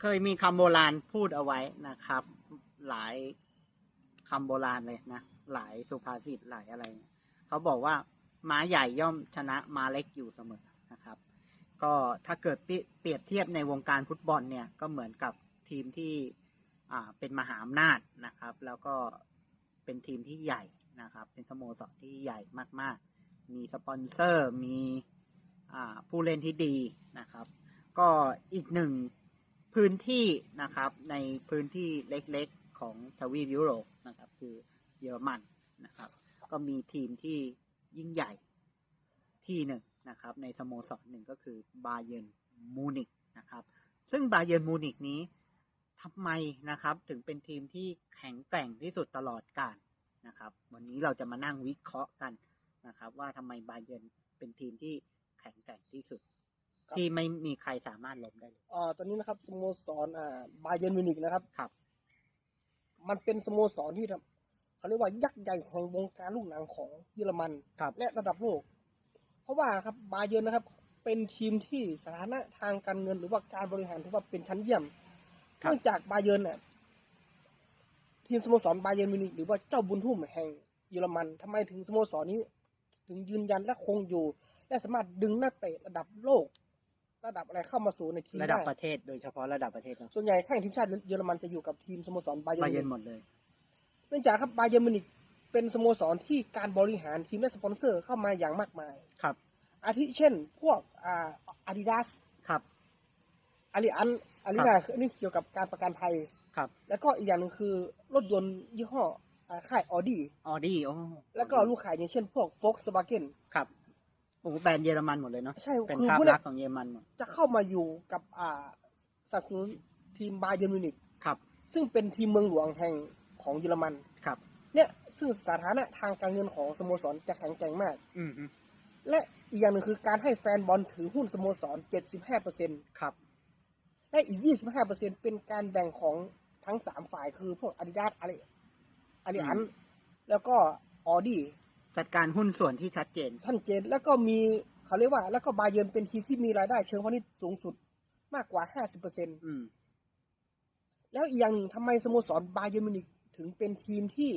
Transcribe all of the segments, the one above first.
เคยมีคำโบราณพูดเอาไว้นะครับ หลายคำโบราณเลยนะ หลายสุภาษิตหลายอะไร เขาบอกว่าม้าใหญ่ย่อมชนะม้าเล็กอยู่เสมอนะครับ ก็ถ้าเกิดเปรียบเทียบในวงการฟุตบอลเนี่ยก็เหมือนกับทีมที่เป็นมหาอำนาจนะครับ แล้วก็เป็นทีมที่ใหญ่นะครับ เป็นสโมสรที่ใหญ่มาก ๆ มีสปอนเซอร์มีผู้เล่นที่ดีนะครับ ก็อีกหนึ่ง พื้นที่นะครับในพื้นที่เล็กๆของทวีปยุโรปนะครับคือเยอรมันนะครับ ก็มีทีมที่ยิ่งใหญ่ที่หนึ่งนะครับ ในสโมสรหนึ่งก็คือบาเยนมูนิกนะครับ ซึ่งบาเยนมูนิกนี้ทำไมนะครับถึงเป็นทีมที่แข็งแกร่งที่สุดตลอดกาลนะครับ วันนี้เราจะมานั่งวิเคราะห์กันนะครับ ว่าทำไมบาเยนเป็นทีมที่แข็งแกร่งที่สุด ที่ไม่มีใครสามารถล้มได้เลยอ่าตอนนี้นะครับสโมสรอ่าบาเยิร์นมิวนิกนะครับ ครับ มันเป็นสโมสรที่ทำเขาเรียกว่ายักษ์ใหญ่แห่งวงการลูกหนังของเยอรมันครับ และระดับโลก เพราะว่าครับบาเยิร์นนะครับ เป็นทีมที่สถานะทางการเงินหรือว่าการบริหารถือว่าเป็นชั้นเยี่ยมครับ เนื่องจากบาเยิร์นเนี่ยทีมสโมสรบาเยิร์นมิวนิกหรือว่าเจ้าบุญทุ่มแห่งเยอรมันทำไมถึงสโมสรนี้ ถึงยืนยันและคงอยู่ และสามารถดึงนักเตะระดับโลก ระดับอะไรเข้ามาสู่ในทีมระดับได้ประเทศโดยเฉพาะระดับประเทศเนอะส่วนใหญ่แข่งทีมชาติเยอรมันจะอยู่กับทีมสโมสรบาเยิบาร์นเยิร์นหมดเลย เนื่องจากครับบาเยิร์นมิวนิกเป็นสโมสรที่การบริหารทีมและสปอนเซอร์เข้ามาอย่างมากมาย ครับ อาทิเช่น พวกอ่าอาดิดาสครับ อาริอันอารินาอันนี้เกี่ยวกับการประกันภัย ครับ แล้วก็อีกอย่างหนึ่งคือรถยนต์ยี่ห้ออ่าค่ายออดี้ออดี้โอ้แล้วก็ลูกขายอย่างเช่นพวกโฟกส w าเกนครับ โอ้โหแบรนด์เยอรมันหมดเลยเนาะใช่เป็นคือภาพพวกลัเนี้กษณ์ของเยอรมันหมดจะเข้ามาอยู่กับอ่าสนับสนุนทีมบาเยิร์นมิวนิกครับซึ่งเป็นทีมเมืองหลวงแห่งของเยอรมัน ครับ เนี่ยซึ่งสถานะทางการเงินของสโมสรจะแข็งแกร่งมาก อืมฮึและอีกอย่างหนึ่งคือการให้แฟนบอลถือหุ้นสโมสร 75%ครับ และอีก 25%เป็นการแบ่งของทั้ง 3 ฝ่ายคือพวกอาดิดาสอาริอาริอัน แล้วก็ออดี้ จัดการหุ้นส่วนที่ชัดเจน ชัดเจนแล้วก็มีเขาเรียกว่า แล้วก็บาเยิร์นเป็นทีมที่มีรายได้เชิงพาณิชย์สูงสุดมากกว่า50%อืม แล้วอีกอย่างหนึ่งทำไมสโมสรบาเยิร์นมิวนิกถึงเป็นทีมที่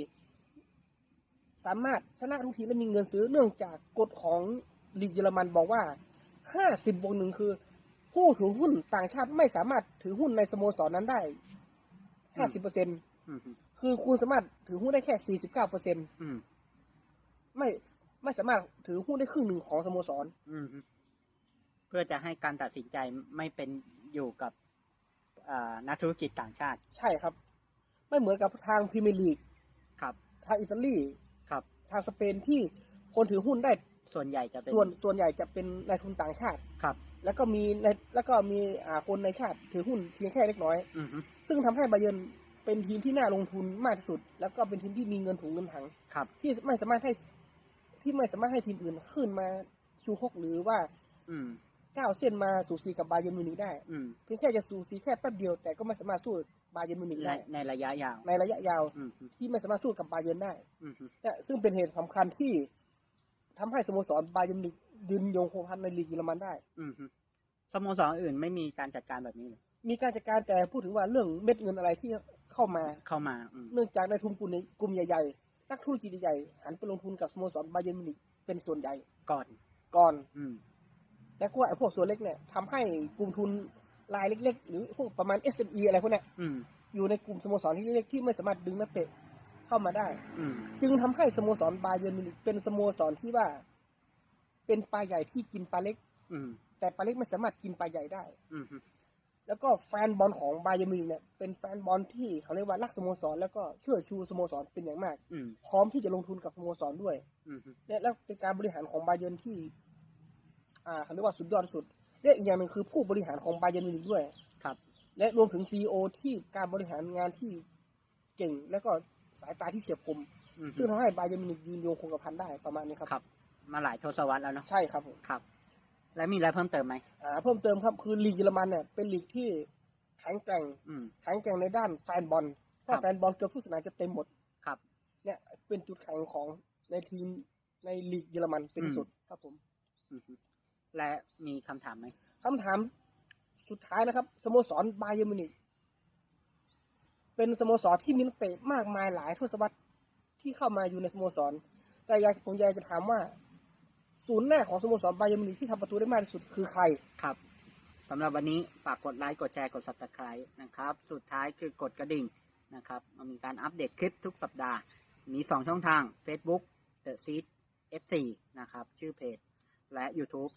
สามารถชนะทุกทีมและมีเงินซื้อเนื่องจากกฎของลีกเยอรมันบอกว่า50บวกหนึ่งคือ ผู้ถือหุ้นต่างชาติไม่สามารถถือหุ้นในสโมสรนั้นได้50เปอร์เซ็นอืมฮึคือคุณสามารถถือหุ้นได้แค่49เปอร์เซ็นอืม ไม่ไม่สามารถถือหุ้นได้ครึ่งหนึ่งของสโมสร อืมฮึเพื่อจะให้การตัดสินใจไม่เป็นอยู่กับอ่านักธุรกิจต่างชาติ ใช่ครับ ไม่เหมือนกับทางพรีเมียร์ลีกครับ ทางอิตาลีครับ ทางสเปนที่คนถือหุ้นได้ส่วนใหญ่จะเป็นส่วนส่วนใหญ่จะเป็นนายทุนต่างชาติครับ แล้วก็มีในแล้วก็มีอ่าคนในชาติถือหุ้นเพียงแค่เล็กน้อย อืมฮึซึ่งทำให้บาเยิร์นเป็นทีมที่น่าลงทุนมากที่สุด แล้วก็เป็นทีมที่มีเงินถุงเงินถัง ครับ ที่ไม่สามารถให้ ที่ไม่สามารถให้ทีมอื่นขึ้นมาชูฮกหรือว่า อืมก้าวเส้นมาสู่สีกับบาเยิร์นมิวนิกได้อืมเพียงแค่จะสู่สีแค่แป๊บเดียว แต่ก็ไม่สามารถสู้บาเยิร์นมิวนิกในได้ในระยะยาวในระยะยาว อืมฮึที่ไม่สามารถสู้กับบาเยิร์นได้อืมฮึเนี่ยซึ่งเป็นเหตุสำคัญที่ทำให้สโมสรบาเยิร์นมิวนิกยืนยงคงพันในลีกเยอรมันได้ อืมฮึสโมสรอื่นไม่มีการจัดการแบบนี้เลยมีการจัดการแต่พูดถึงว่าเรื่องเม็ดเงินอะไรที่เข้ามา เข้ามา อืมเนื่องจากในทุนกลุ่มในกลุ่มใหญ่ๆ นักธุรกิจใหญ่ๆหันไปลงทุนกับสโมสรบาเยิร์นมิวนิกเป็นส่วนใหญ่ก่อนก่อน อืม และก็ไอ้พวกส่วนเล็กเนี่ยทำให้กลุ่มทุนรายเล็ก ๆ หรือพวกประมาณ SME อะไรพวกเนี้ยอืม อยู่ในกลุ่มสโมสรที่เล็กๆที่ไม่สามารถดึงนักเตะเข้ามาได้ อืม จึงทำให้สโมสรบาเยิร์นมิวนิกเป็นสโมสรที่ว่า เป็นปลาใหญ่ที่กินปลาเล็ก อืม แต่ปลาเล็กไม่สามารถกินปลาใหญ่ได้ อืมฮึ แล้วก็แฟนบอลของบาเยิร์นมิวนิกเนี่ยเป็นแฟนบอลที่เขาเรียกว่ารักสโมสร แล้วก็เชื่อชูสโมสรเป็นอย่างมาก อืมพร้อมที่จะลงทุนกับสโมสรด้วย อืมฮึและแล้วเป็นการบริหารของบาเยิร์นที่ อ่าเขาเรียกว่าสุดยอดที่สุดและอีกอย่างหนึ่งคือผู้บริหารของบาเยิร์นมิวนิกด้วย ครับ และรวมถึงซีอที่การบริหารงานที่เก่ง และก็สายตาที่เฉียบคม อืมฮึซึ่งทำให้บาเยิร์นมิวนิกยืนยงคงกระพันได้ประมาณนี้ครับ ครับ มาหลายทศวรรษแล้วเนาะใช่ครับผม ครับ แล้วมีอะไรเพิ่มเติมไหมอ่าเพิ่มเติมครับคือลีกเยอรมันเนี่ยเป็นลีกที่แข็งแกร่งอืม แข็งแกร่งในด้านแฟนบอลเพครัราะบแฟนบอลเกือบทุกสนามจะเต็มหมดครับเนี่ยเป็นจุดแข็งของในทีมในลีกเยอรมันเป็นที่สุดครับผมอืมฮึและมีคำถามไหมคำถามสุดท้ายนะครับสโมสรบาเยิร์นมิวนิกเป็นสโมสรที่มีนักเตะมากมายหลายทศวรรษที่เข้ามาอยู่ในสโมสร แต่อยากผมอยากจะถามว่า ศูนย์หน้าของสโมสรบาเยิร์มิวนิกที่ทำประตูได้มากที่สุดคือใคร ครับสำหรับวันนี้ฝากกดไลค์กดแชร์กด subscribe นะครับ สุดท้ายคือกดกระดิ่งนะครับมันมีการอัปเดตคลิปทุกสัปดาห์ มี 2 ช่องทาง Facebook The Seed F4 นะครับ ชื่อเพจ และ YouTube